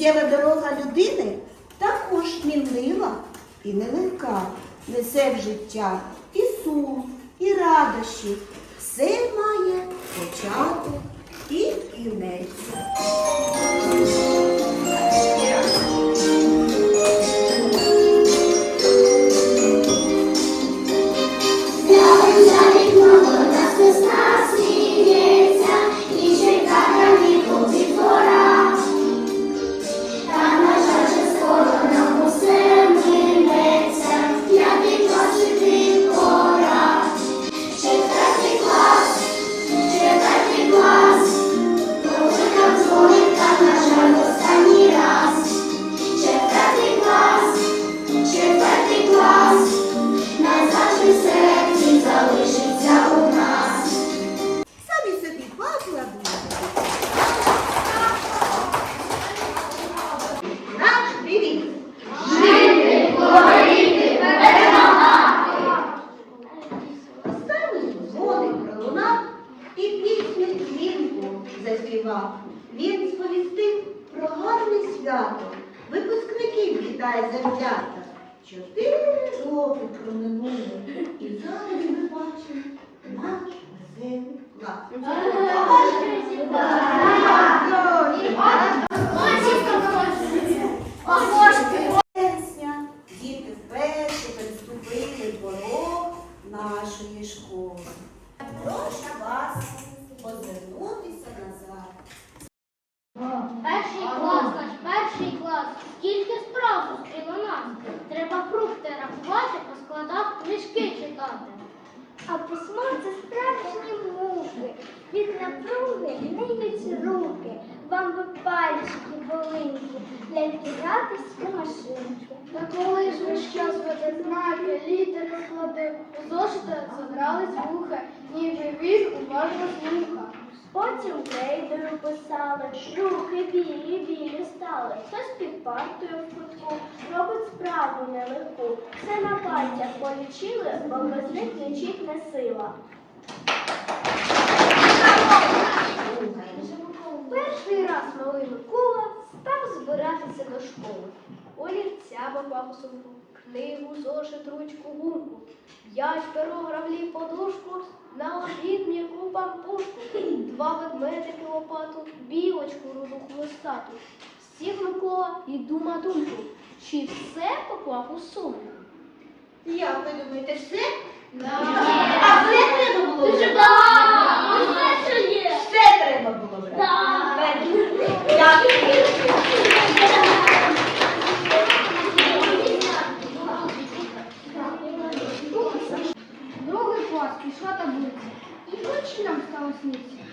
Життєва дорога людини також мінлива і нелегка. Несе в життя і сум, і радощі. Все має початок і кінець. Він сповістив про гарне свято. Випускників вітає завзято. Чотири роки проминули, і зараз ми бачимо наш веселий клас. Книжки читати. А письмо це справжні муки. Від напруги гниють руки. Вам би пальчики волинки, ляльки гратись у машинки. Та коли ж весь час веде знаки, літери склади, у зошита задрались вуха, ніби він уважно слуха. Потім крейдою писали, руки білі, білі стали. Хтось під партою в кутку робить справу нелегку. Все на пальцях полічили, бо без них лічить не сила. Перший раз малий Микола став збиратися до школи. Олівця попав у сумку, книгу, зошит, ручку, гумку. П'ять перо гравлі подушку, на обід м'яку пампушку, два ведмедики лопату, білочку руду хвостату. Сів Микола і дума думку, чи все поклав у сумку? Як ви думаєте, все? Да. А все треба було? Дуже багато! Усе, що є! Все треба було брати. Так. Дякую. Другий клас пішла таблиця. І хоч нам стало сниться.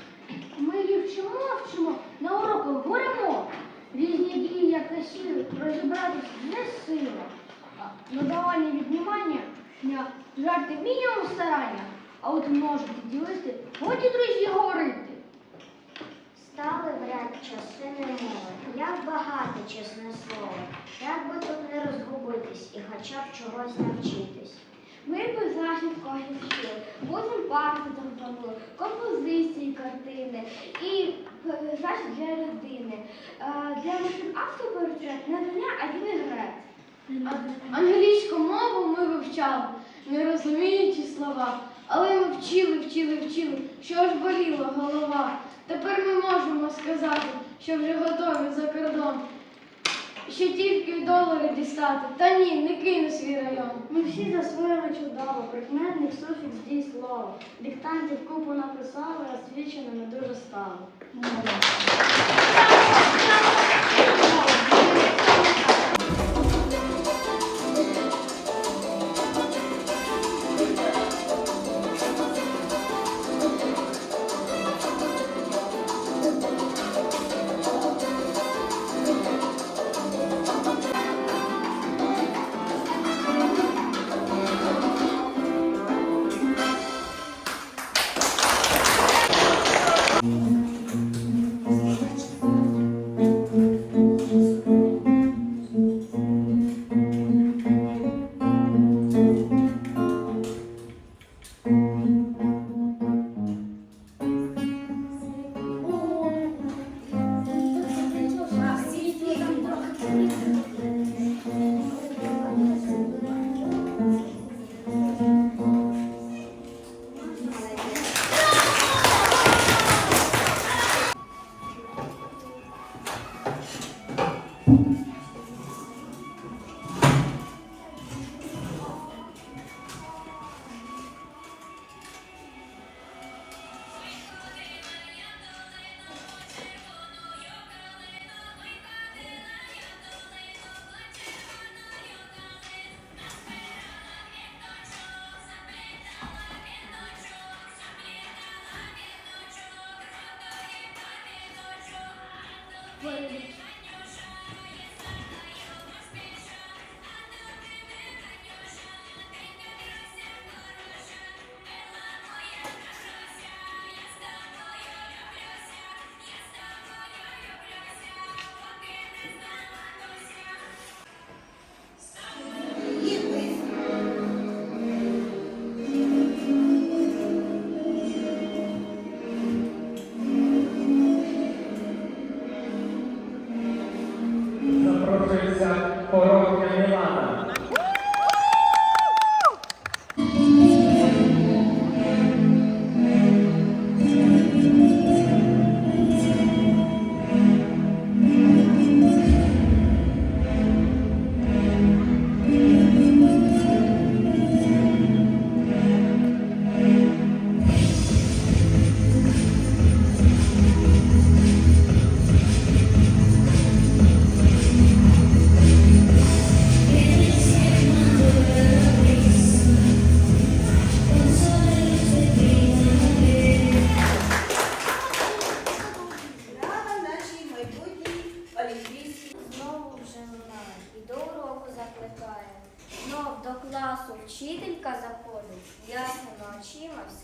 Ми її вчимо, вчимо, на уроках горемо. Різні дії, як на сілі, розібратися не сила. Надавання віднімання, ня, жарти мінімум старання, а от множити ділити, годі друзі говорити. Стали в ряд часи немови, як багато чесне слово, як би тут не розгубитись і хоча б чогось навчитись. Ми б знахідках вчили, потім парти зробили, композиції, картини і пейзаж для людини. Для не Дуня, а вінегрет. Англійську мову ми вивчали, не розуміючи слова. Але ми вчили, вчили, вчили, що аж боліла голова. Тепер ми можемо сказати, що вже готові за кордон. Ще тільки долари дістати. Та ні, не кину свій район. Ми всі засвоїли чудово, прикметник, суфікс, дій слово. Диктантів купу написали, а свідченими дуже стало.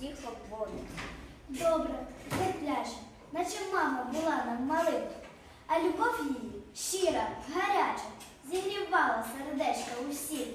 Всіх обводить. Добре, терпляше, наче мама була нам малим, а любов її щира, гаряча, зігрівала сердечка усіх.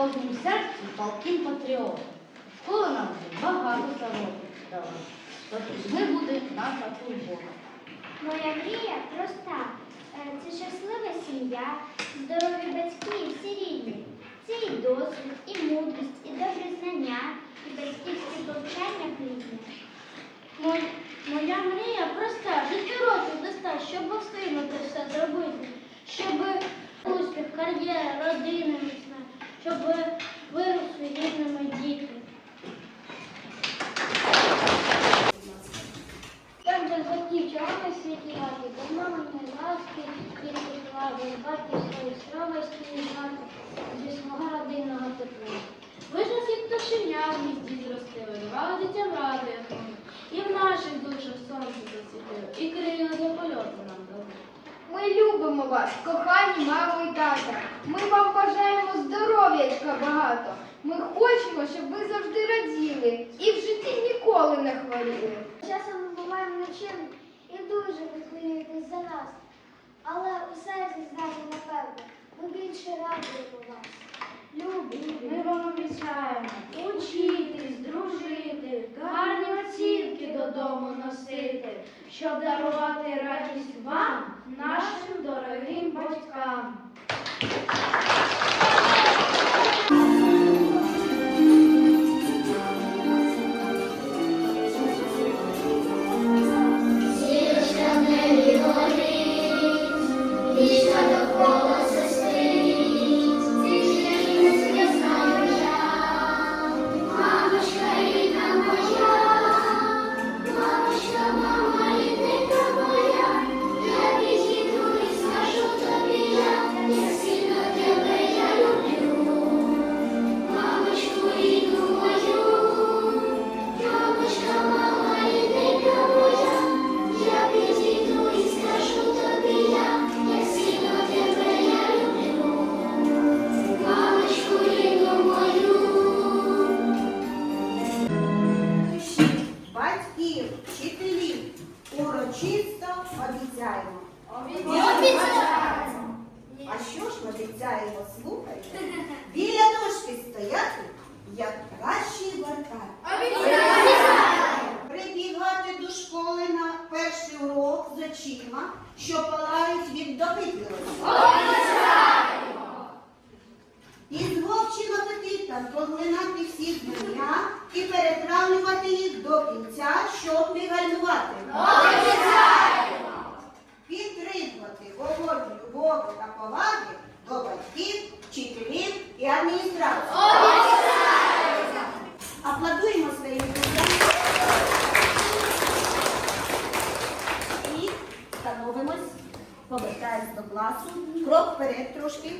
В кожному серці палкий патріот. Школа нам багато заробить дала. Тож ним буде наша турбота. Моя мрія проста. Е, Це щаслива сім'я, здорові батьки і всі рідні. Це і досвід, і мудрість, і добрі знання, і батьківські повчання плідні. Моя мрія проста, жити років доста, щоб встигнути все зробити, щоб успіх, кар'єра, родина міцна, щоб виросли рідними діти. Так без батьків чого на світі раді, без маминої ласки, тільки слави, батьківської стровості і знати, зі свого родинного тепла. Ви ж нас як пташеня в гнізді зростили, давали дітям раду, як ми. І в наших душах сонце засвітило, і крила для польоту нам дали. Ми любимо вас, кохані мамо і тата. Ми вам бажаємо здоров'ячка багато. Ми хочемо, щоб ви завжди раділи і в житті ніколи не хворіли. Часом ми буваємо нечим і дуже ви хвилюєтесь за нас. Але у серці знаєте, напевно, ми більше радуємо вас. Любі, ми вам обіцяємо учитись, дружити, гарні оцінки додому носити, щоб дарувати радість вам, нашим дорогим батькам. Щоб не гальмувати. Підтримувати вогонь любові та поваги до батьків, вчителів і адміністрації. Обіцяємо! Аплодуємо своїм друзям. І становимось, повертаємось до класу. Крок вперед трошки.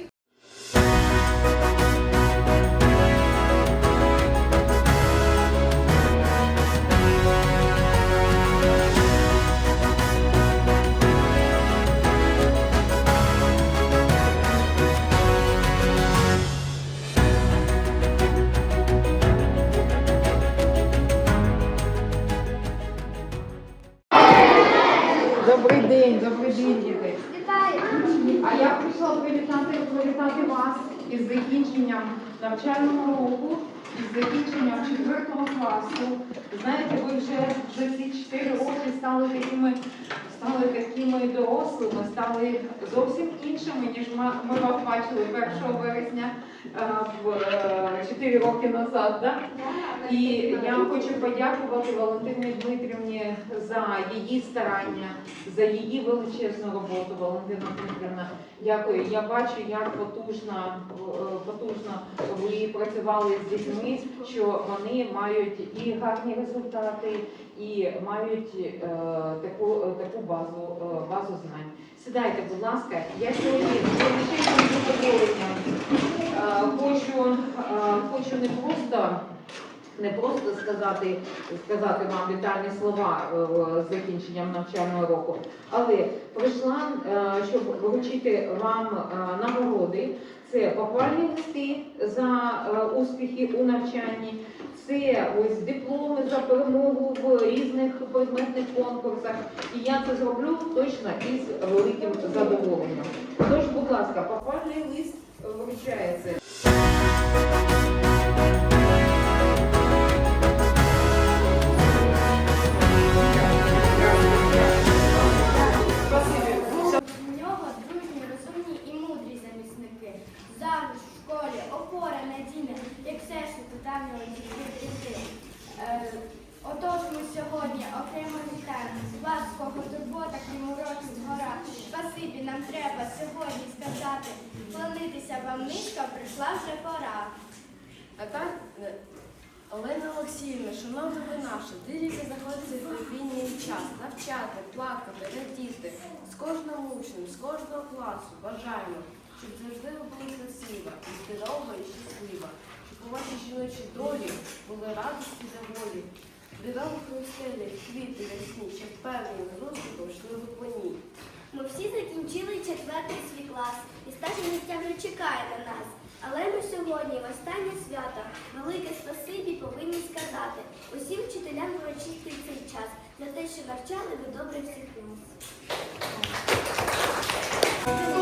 Навчального року, із закінченням 4 класу. Знаєте, ви вже за ці 4 роки стали такими, стали такими дорослими, стали зовсім іншими, ніж ми, вас бачили 1 вересня е, в, е, 4 роки назад. Да? І я хочу подякувати Валентині Дмитрівні за її старання, за її величезну роботу. Валентина Дмитрівна, дякую. Я бачу, як потужно, е, потужно ви працювали з дітьми, що вони мають і гарні результати, і мають е, таку, е, таку базу, е, базу знань. Сідайте, будь ласка. Я сьогодні задоволенням е, хочу, е, хочу не просто не просто сказати, сказати вам вітальні слова е, з закінченням навчального року, але прийшла, щоб вручити вам нагороди. Це похвальні листи за успіхи у навчанні, це ось дипломи за перемогу в різних предметних конкурсах. І я це зроблю точно із великим задоволенням. Тож, будь ласка, похвальний лист вручається. Учнем, з кожного класу бажаємо, щоб завжди ви були красива, і здорова і щаслива, щоб у вашій жіночій долі були радості та волі. Дивемо хрустелі, квіти ясні, щоб певним розкопом йшли по ній. Ми всі закінчили четвертий свій клас і життя вже чекає на нас. Але ми сьогодні в останнє свято велике спасибі повинні сказати усім вчителям урочистий цей час за те, що навчали ви добре всіх нас. Bye.